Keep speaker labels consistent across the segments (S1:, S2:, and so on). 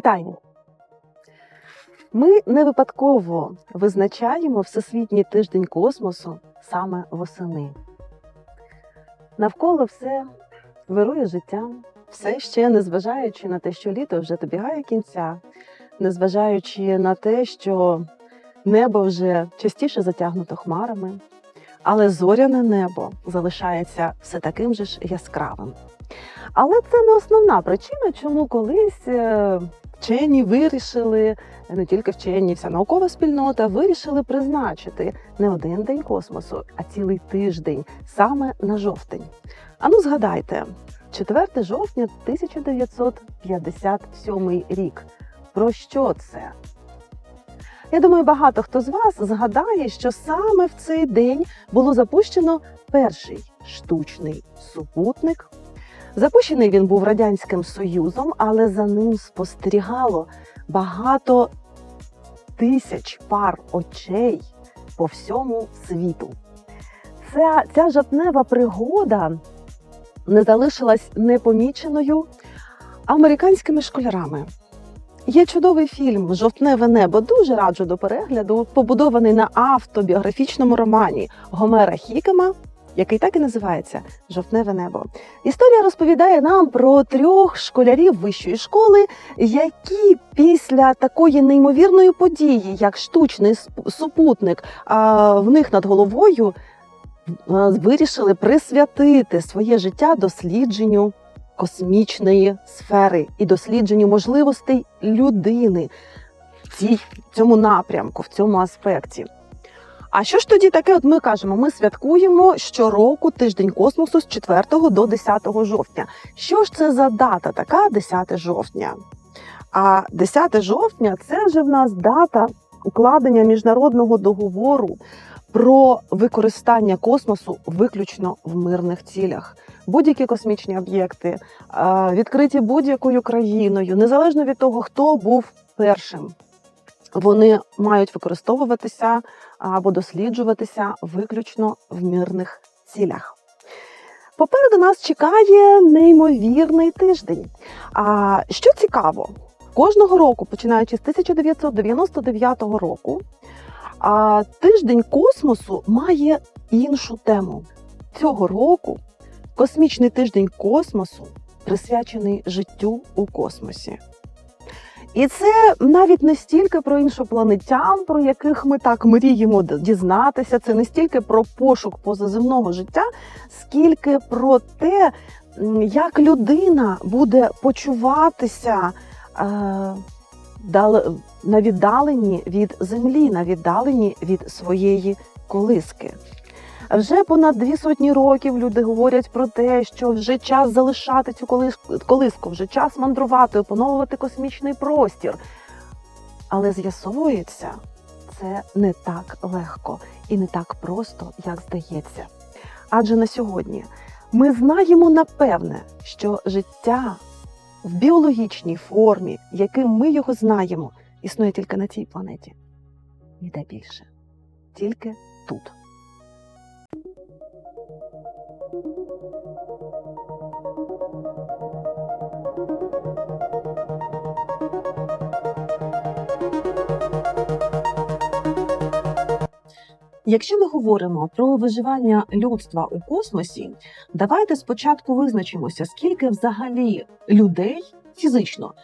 S1: Вітаю! Ми не випадково визначаємо Всесвітній тиждень космосу саме восени. Навколо все вирує життя, все ще незважаючи на те, що літо вже добігає кінця, незважаючи на те, що небо вже частіше затягнуто хмарами, але зоряне небо залишається все таким же ж яскравим. Але це не основна причина, чому колись е, вчені вирішили, не тільки вчені, вся наукова спільнота вирішили призначити не один день космосу, а цілий тиждень саме на жовтень. Ану, згадайте, 4 жовтня 1957 рік. Про що це? Я думаю, багато хто з вас згадає, що саме в цей день було запущено перший штучний супутник Запущений він був Радянським Союзом, але за ним спостерігало багато тисяч пар очей по всьому світу. Ця, ця жовтнева пригода не залишилась непоміченою американськими школярами. Є чудовий фільм Жовтневе небо. Дуже раджу до перегляду, побудований на автобіографічному романі Гомера Хікема який так і називається Жовтневе небо. Історія розповідає нам про трьох школярів вищої школи, які після такої неймовірної події, як штучний супутник, в них над головою вирішили присвятити своє життя дослідженню. Космічної сфери і дослідженню можливостей людини в цій цьому напрямку, в цьому аспекті. А що ж тоді таке? От ми кажемо, ми святкуємо щороку тиждень космосу з 4 до 10 жовтня. Що ж це за дата? Така 10 жовтня. А 10 жовтня це вже в нас дата укладення міжнародного договору про використання космосу виключно в мирних цілях. Будь-які космічні об'єкти відкриті будь-якою країною, незалежно від того, хто був першим. Вони мають використовуватися або досліджуватися виключно в мирних цілях. Попереду нас чекає неймовірний тиждень. А що цікаво, кожного року, починаючи з 1999 року, а тиждень космосу має іншу тему. Цього року космічний тиждень космосу присвячений життю у космосі. І це навіть не стільки про іншопланетян, про яких ми так мріємо дізнатися. Це не стільки про пошук позаземного життя, скільки про те, як людина буде почуватися е, на віддаленні від землі, на віддаленні від своєї колиски. Вже понад дві сотні років люди говорять про те, що вже час залишати цю колиску, вже час мандрувати, опановувати космічний простір. Але з'ясовується, це не так легко і не так просто, як здається. Адже на сьогодні ми знаємо напевне, що життя в біологічній формі, яким ми його знаємо, існує тільки на цій планеті. Ніде більше, тільки тут. Якщо ми говоримо про виживання людства у космосі, давайте спочатку визначимося, скільки взагалі людей фізично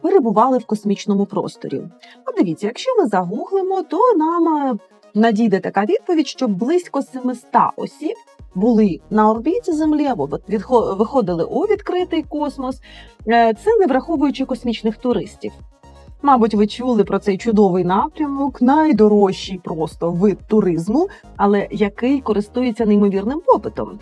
S1: перебували в космічному просторі. Подивіться, якщо ми загуглимо, то нам е, надійде така відповідь, що близько 700 осіб були на орбіті Землі або виходили у відкритий космос. Е, це не враховуючи космічних туристів. Мабуть, ви чули про цей чудовий напрямок, найдорожчий просто вид туризму, але який користується неймовірним попитом.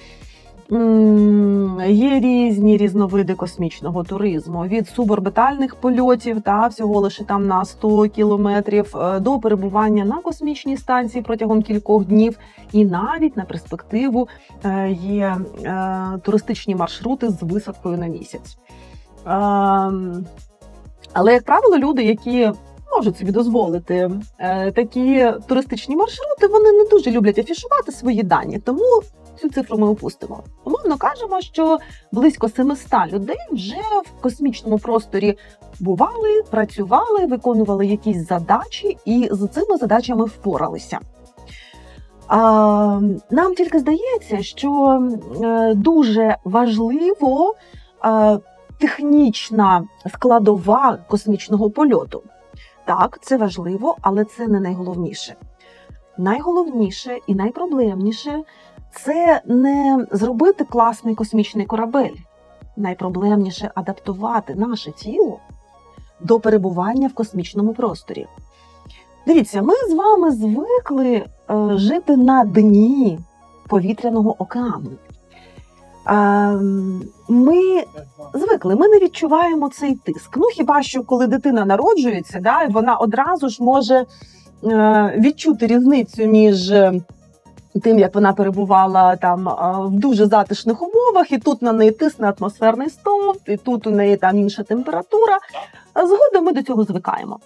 S1: Є різні різновиди космічного туризму від суборбітальних польотів та всього лише там на 100 кілометрів е, до перебування на космічній станції протягом кількох днів, і навіть на перспективу е, є е, туристичні маршрути з висадкою на місяць. Але, як правило, люди, які можуть собі дозволити такі туристичні маршрути, вони не дуже люблять афішувати свої дані, тому цю цифру ми опустимо. Умовно кажемо, що близько 700 людей вже в космічному просторі бували, працювали, виконували якісь задачі і з цими задачами впоралися. Нам тільки здається, що е, дуже важливо е, технічна складова космічного польоту. Так, це важливо, але це не найголовніше. Найголовніше і найпроблемніше це не зробити класний космічний корабель. Найпроблемніше адаптувати наше тіло до перебування в космічному просторі. Дивіться, ми з вами звикли е, жити на дні повітряного океану. Е, ми звикли, ми не відчуваємо цей тиск. Ну хіба що коли дитина народжується, да, вона одразу ж може е, відчути різницю між е, тим, як вона перебувала там е, в дуже затишних умовах, і тут на неї тисне атмосферний стовп, і тут у неї там інша температура. Згодом ми до цього звикаємо.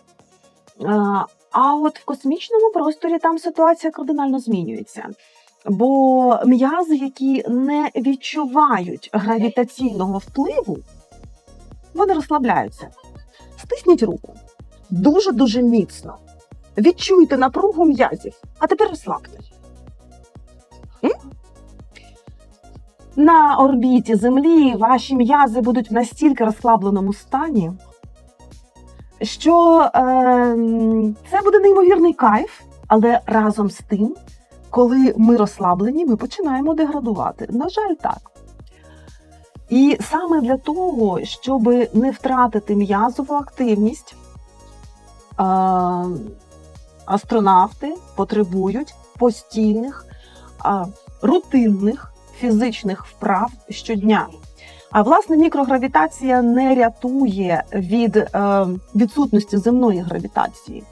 S1: А от в космічному просторі там ситуація кардинально змінюється. Бо м'язи, які не відчувають гравітаційного впливу, вони розслабляються. Стисніть руку дуже-дуже міцно. Відчуйте напругу м'язів, а тепер розслабте. На орбіті Землі ваші м'язи будуть в настільки розслабленому стані, що е, це буде неймовірний кайф, але разом з тим, коли ми розслаблені, ми починаємо деградувати. На жаль, так. І саме для того, щоб не втратити м'язову активність, астронавти потребують постійних, рутинних фізичних вправ щодня. А власне мікрогравітація не рятує від е, відсутності земної гравітації.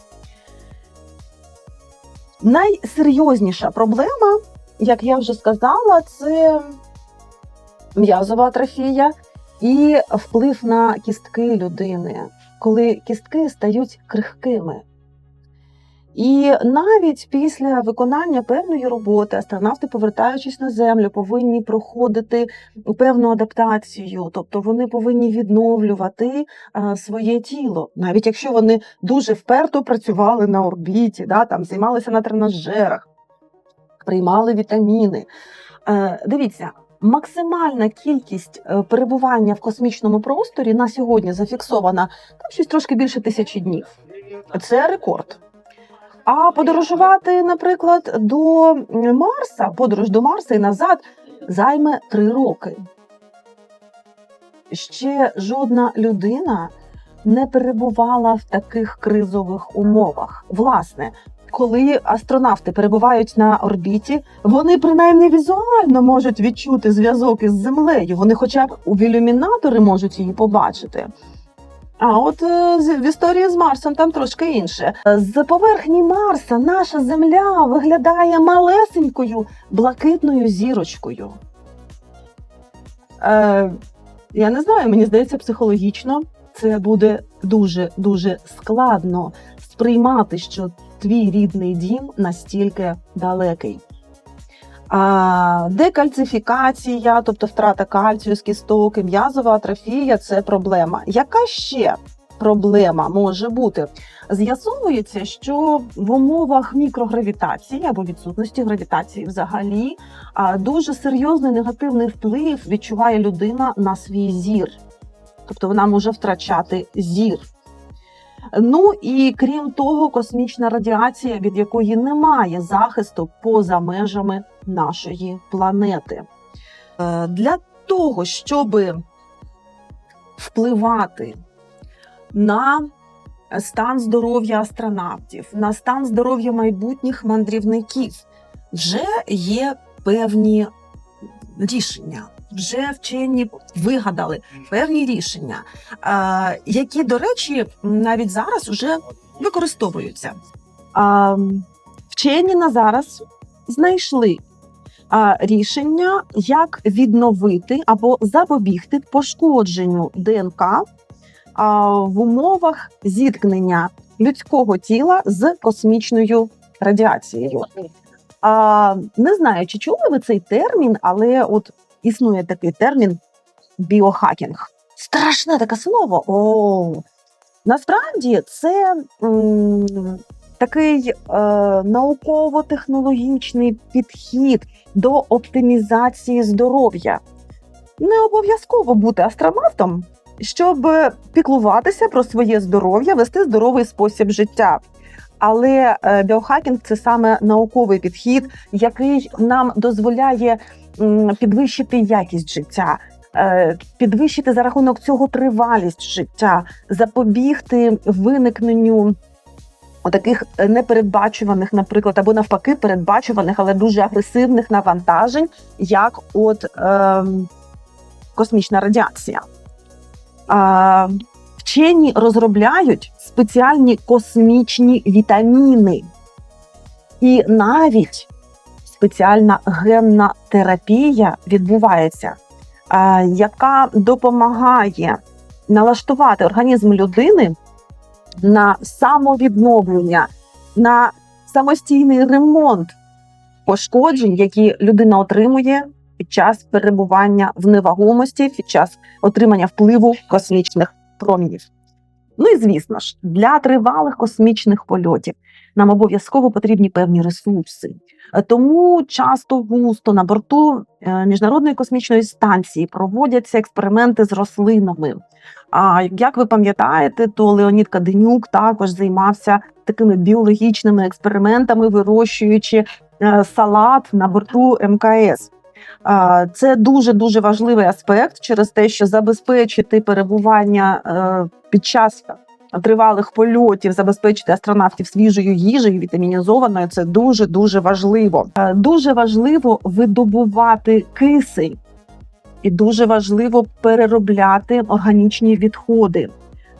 S1: Найсерйозніша проблема, як я вже сказала, це м'язова атрофія і вплив на кістки людини, коли кістки стають крихкими. І навіть після виконання певної роботи астронавти, повертаючись на землю, повинні проходити певну адаптацію, тобто вони повинні відновлювати а, своє тіло, навіть якщо вони дуже вперто працювали на орбіті, да, там займалися на тренажерах, приймали вітаміни. Е, дивіться. Максимальна кількість е, перебування в космічному просторі на сьогодні зафіксована там щось трошки більше тисячі днів. Це рекорд. А подорожувати, наприклад, до Марса, подорож до Марса і назад займе три роки. Ще жодна людина не перебувала в таких кризових умовах. Власне, коли астронавти перебувають на орбіті, вони принаймні візуально можуть відчути зв'язок із землею. Вони, хоча б у ілюмінатори можуть її побачити. А от е, в історії з Марсом там трошки інше. З поверхні Марса наша Земля виглядає малесенькою блакитною зірочкою. Е, я не знаю, мені здається, психологічно це буде дуже дуже складно сприймати, що твій рідний дім настільки далекий. Декальцифікація, тобто втрата кальцію з кісток, і м'язова атрофія це проблема. Яка ще проблема може бути? З'ясовується, що в умовах мікрогравітації або відсутності гравітації взагалі дуже серйозний негативний вплив відчуває людина на свій зір. Тобто вона може втрачати зір. Ну і крім того, космічна радіація, від якої немає захисту поза межами нашої планети. Е, Для того, щоб впливати на стан здоров'я астронавтів, на стан здоров'я майбутніх мандрівників, вже є певні рішення. Вже вчені вигадали певні рішення, які, до речі, навіть зараз вже використовуються. Вчені на зараз знайшли рішення, як відновити або запобігти пошкодженню ДНК в умовах зіткнення людського тіла з космічною радіацією. А, не знаю, чи чули ви цей термін, але от існує такий термін біохакінг. Страшне таке слово. О, насправді це м, такий е, науково-технологічний підхід до оптимізації здоров'я. Не обов'язково бути астронавтом, щоб піклуватися про своє здоров'я, вести здоровий спосіб життя. Але е, біохакінг це саме науковий підхід, який нам дозволяє підвищити якість життя, е, підвищити за рахунок цього тривалість життя, запобігти виникненню таких непередбачуваних, наприклад, або навпаки, передбачуваних, але дуже агресивних навантажень, як от е, космічна радіація. Е, вчені розробляють спеціальні космічні вітаміни, і навіть спеціальна генна терапія відбувається, е, яка допомагає налаштувати організм людини на самовідновлення, на самостійний ремонт пошкоджень, які людина отримує під час перебування в невагомості, під час отримання впливу космічних промінів. Ну і звісно ж, для тривалих космічних польотів нам обов'язково потрібні певні ресурси. Тому часто густо на борту е, міжнародної космічної станції проводяться експерименти з рослинами. А як ви пам'ятаєте, то Леонід Каденюк також займався такими біологічними експериментами, вирощуючи е, салат на борту МКС. Це дуже дуже важливий аспект через те, що забезпечити перебування е, під час тривалих польотів, забезпечити астронавтів свіжою їжею, вітамінізованою. Це дуже дуже важливо. Е, Дуже важливо видобувати кисень. І дуже важливо переробляти органічні відходи.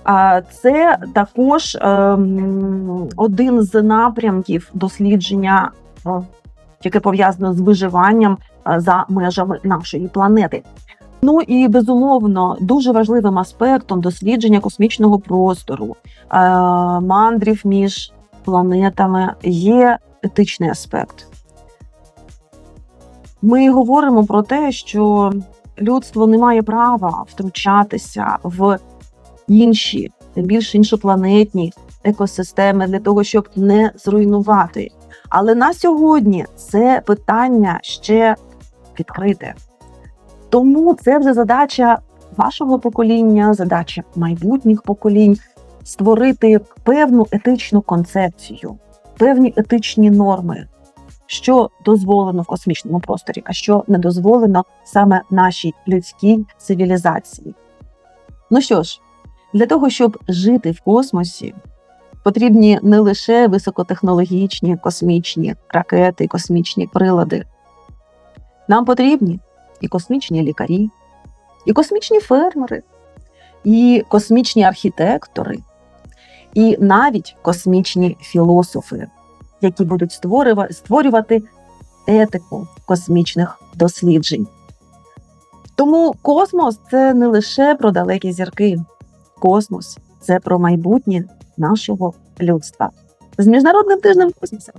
S1: А це також ем, один з напрямків дослідження, яке пов'язано з виживанням за межами нашої планети. Ну і безумовно дуже важливим аспектом дослідження космічного простору, е, мандрів між планетами є етичний аспект. Ми говоримо про те, що людство не має права втручатися в інші, тим більше іншопланетні екосистеми для того, щоб не зруйнувати. Але на сьогодні це питання ще відкрите. Тому це вже задача вашого покоління, задача майбутніх поколінь створити певну етичну концепцію, певні етичні норми, що дозволено в космічному просторі, а що не дозволено саме нашій людській цивілізації. Ну що ж, для того, щоб жити в космосі, потрібні не лише високотехнологічні космічні ракети, космічні прилади. Нам потрібні і космічні лікарі, і космічні фермери, і космічні архітектори, і навіть космічні філософи, які будуть створюва- створювати етику космічних досліджень. Тому космос це не лише про далекі зірки, космос це про майбутнє нашого людства. З міжнародним тижнем космоса.